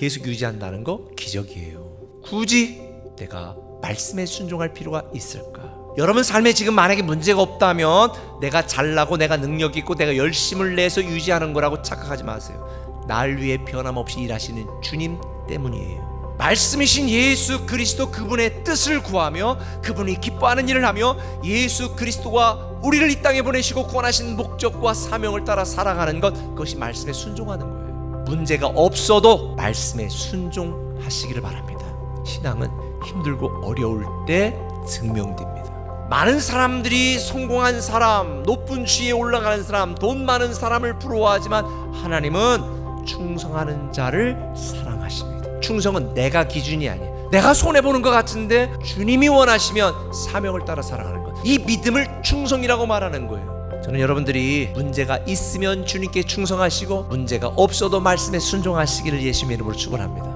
계속 유지한다는 거 기적이에요. 굳이 내가 말씀에 순종할 필요가 있을까? 여러분 삶에 지금 만약에 문제가 없다면 내가 잘나고 내가 능력 있고 내가 열심을 내서 유지하는 거라고 착각하지 마세요. 날 위해 변함없이 일하시는 주님 때문이에요. 말씀이신 예수 그리스도 그분의 뜻을 구하며 그분이 기뻐하는 일을 하며 예수 그리스도가 우리를 이 땅에 보내시고 구원하신 목적과 사명을 따라 살아가는 것 그것이 말씀에 순종하는 거예요. 문제가 없어도 말씀에 순종하시기를 바랍니다. 신앙은 힘들고 어려울 때 증명됩니다. 많은 사람들이 성공한 사람, 높은 지위에 올라가는 사람, 돈 많은 사람을 부러워하지만 하나님은 충성하는 자를 사랑하십니다. 충성은 내가 기준이 아니야. 내가 손해 보는 것 같은데 주님이 원하시면 사명을 따라 살아가는 것. 이 믿음을 충성이라고 말하는 거예요. 저는 여러분들이 문제가 있으면 주님께 충성하시고 문제가 없어도 말씀에 순종하시기를 예수님의 이름으로 축원합니다.